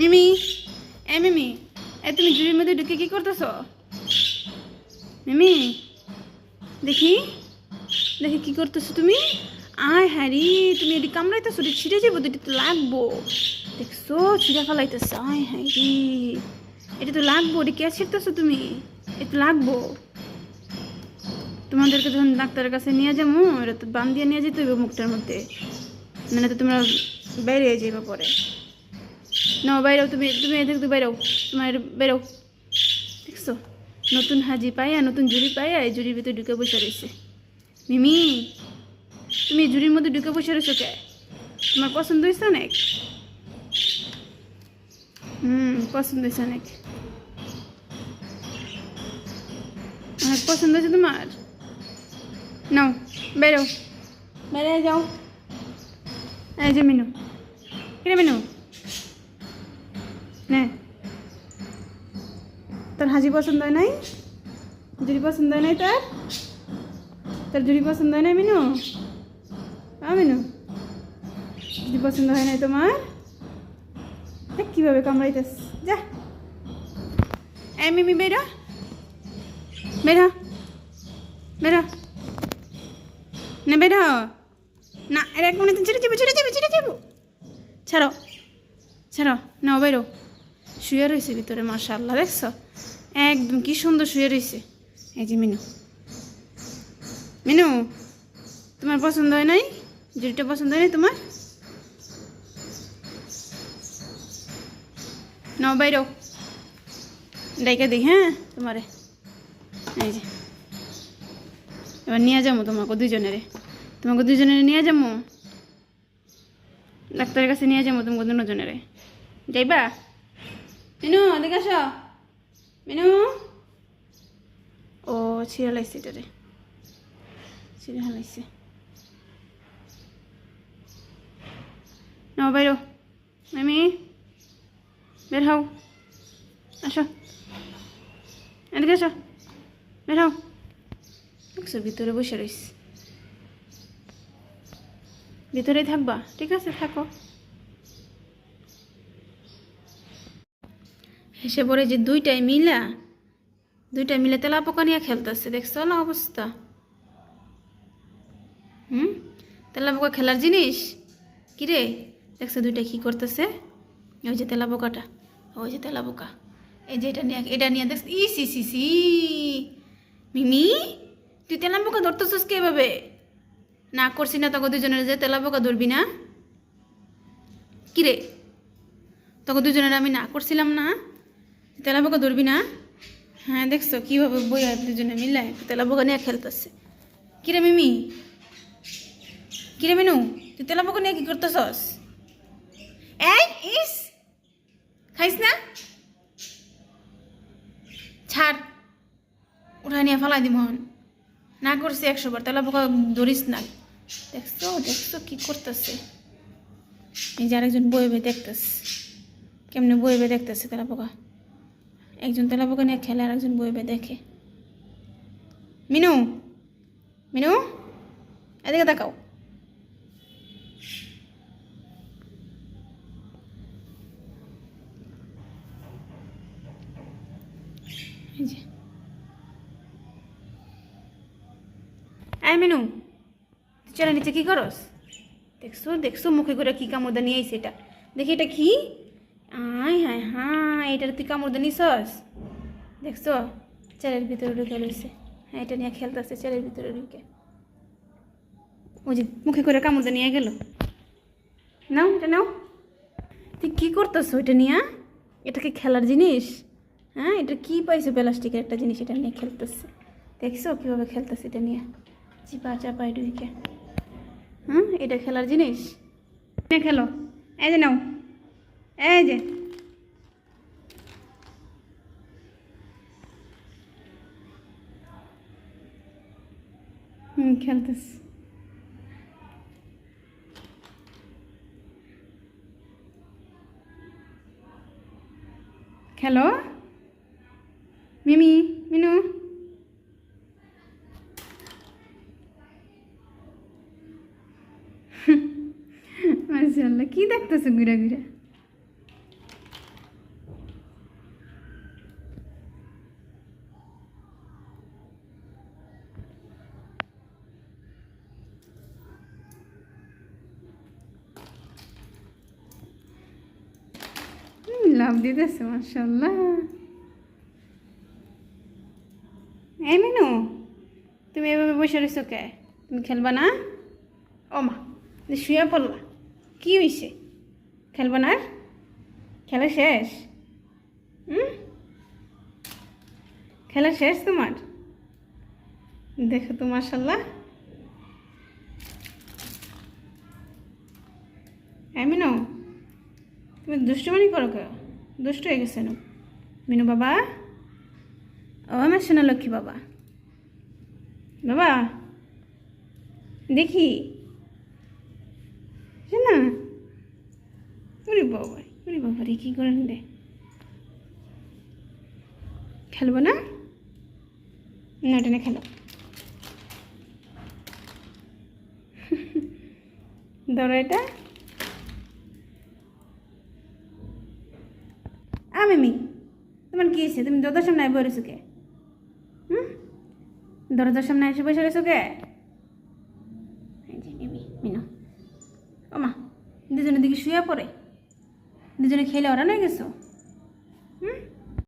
মিমি, এ মিমি, এ তুমি জুড়ির মধ্যে ঢুকে কি করতেছ? মিমি, দেখি দেখি কি করতেছো তুমি? আয় হ্যারি তুমি এটি কামড়াইতেছো এটি ছিঁড়ে যাব এটি তো লাগবো। দেখছ, ছিঁড়ে ফেলাইতেছ, আয় হ্যারি এটা তো লাগবো, এটি কে ছিঁড়তেছো তুমি? এটা লাগবো। তোমাদেরকে যখন ডাক্তারের কাছে নিয়ে যাব, এটা তো বান দিয়ে নিয়ে যেতে হবে মুখটার মধ্যে। মানে তো তোমরা বেরিয়ে যাবে পরে। না বাইরেও তুমি তুমি এদিক দিয়ে বাইরেও তোমার বেরো দেখছ? নতুন হাজি পাইয়া নতুন জুড়ি পাইয়া এই জুড়ির ভিতরে ঢুকে বসে রয়েছে। মিমি তুমি জুড়ির মধ্যে ঢুকে বসে রয়েছো কে? তোমার পছন্দ হয়েছে অনেক? হুম পছন্দ হয়েছে অনেক। অনেক পছন্দ হয়েছে তোমার? নাও বেরো বেড়ে যাও। এই যে মিনু। কিরে মিনু। নে। তোর হাজি পছন্দ হয় নাই? জুড়ি পছন্দ হয় নাই তোর? তোর জুড়ি পছন্দ হয় নাই মিনু? আ মিনু? জুড়ি পছন্দ হয় নাই তোমার? কীভাবে কামড়াইতেস যা। এ, মিমি, বেরো বেরো বেরো না বেরো না, এর এক মিনিট। ছেড়ে যাব ছেড়ে যাব ছেড়ে যাব। ছাড়ো। ছাড়ো। না, বেরো শুয়ে রয়েছে ভিতরে মার্শাল্লাহ দেখছ? একদম কি সুন্দর শুয়ে রয়েছে এই যে মিনু। মিনু, তোমার পছন্দ হয় নাই? জুড়িটা পছন্দ হয় নাই তোমার? নাও বাইরো। ডাইকা দিই হ্যাঁ তোমারে। এই যে। এবার নিয়ে যাব তোমাকে দুজনেরে তোমাকে দুজনের নিয়ে যাব? ডাক্তারের কাছে নিয়ে যাব তোমাকে দুজনেরে। যাইবা? মিনু দেখে আস। মিনু? ও ছিঁড়ে লাইছে এটারে ছিঁড়ে হালাইছে নাও বাইরো। মামি বের হও। আসো। এদিকে আসো। বের হও। দেখছ ভিতরে বসে রইস ভিতরেই থাকবা। ঠিক আছে থাকো। হেসে পড়ে যে দুইটাই মিলা দুইটা মিলে তেলা পোকা নিয়ে খেলতেছে, দেখছ না অবস্থা? হুম? তেলা পোকা খেলার জিনিস? কিরে? দেখছ দুইটা কি করতেছে? ওই যে তেলা পোকাটা ওই যে তেলা পোকা এই যে এটা নিয়ে এটা নিয়ে দেখ ই সি সি সি মিমি, তুই তেলা পোকা ধরতেছিস কে এভাবে না করছি না তোকে দুজনের যে তেলা পোকা ধরবি না? কিরে? তোকে দুজনের আমি না করছিলাম না? তেলা পোকা ধরবি না? হ্যাঁ দেখছ কীভাবে বই আর দুজনে মিলে তেলা পোকা নিয়ে খেলতেছে। কিরে মিমি? কিরে মিনু? তুই তেলা পোকা নিয়ে কি করতেছস? ইস! খাইস না? ছাড়। উঠাই নিয়ে ফেলাই দিব না করছি একশো বার তেলা পোকা ধরিস না। দেখছ দেখছ কি করতেছে। এই যে আরেকজন বইবে দেখতেছে। কেমনে বইবে দেখতেছে তেলা পোকা একজন তেলা পোকা নিয়ে খেলে আর একজন বইবে, দেখে। মিনু মিনু, এদিকে এই মিনু, তুই চলে নিচে কি করস? দেখছ দেখছ মুখে করে কি কামড়দা নিয়ে আইছে এটা। দেখি এটা কি? আয় হায় হায় এটা তুই কামড়দা নিছস? দেখছ? চালের ভিতরে ঢুকে রয়েছে হ্যাঁ এটা নিয়ে খেলতেছে চালের ভিতরে ঢুকে। ওই যে মুখে করে কামড়দা নিয়ে গেল। নাও, এটা নাও। তুই কী করতেছো এটা নিয়ে? এটা কি খেলার জিনিস? হ্যাঁ এটা কি পাইছো প্লাস্টিকের একটা জিনিস এটা নিয়ে খেলতেছে। দেখছ কীভাবে খেলতেছে এটা নিয়ে? চিপা চাপাই ঢুকে। হুম এটা খেলার জিনিস? খেলো। এই যে নাও। এই যে। হুম খেলতেছে। খেলো? মিমি মিনু? মাশাআল্লাহ কি দেখতেছো ঘুরে ঘুরে? লাভ দিতেছে মার্শাল্লাহ এই মিনু, তুমি এভাবে বসে রয়েছো কে? তুমি খেলবা না? ও মা শুয়ে পড়লা, কি হয়েছে খেলবা না? খেলা শেষ? হুম? খেলা শেষ তোমার? দেখো তো মার্শাল্লাহ হ্যাঁ মিনু, তুমি দুষ্টুমানি করো কে দুষ্ট হয়ে গেছে নু। মিনু বাবা? ও, আমার সোনা লক্ষ্মী বাবা। বাবা, দেখি। না উরি বাবা উরি বাবা রে, কী করেন রে। খেলব না? না, টেনে খেলো। ধরো এটা। আমি মি তোমার কি হয়েছে? তুমি দরজার সামনে আয় বসেছো কে? হুম? দরজার সামনে এসে বসে রয়েছো কে? মিমি, মিনো। ও মা দুজনের দিকে শুয়ে পড়ে। দুজনে খেলে ওরা নয় গেছো?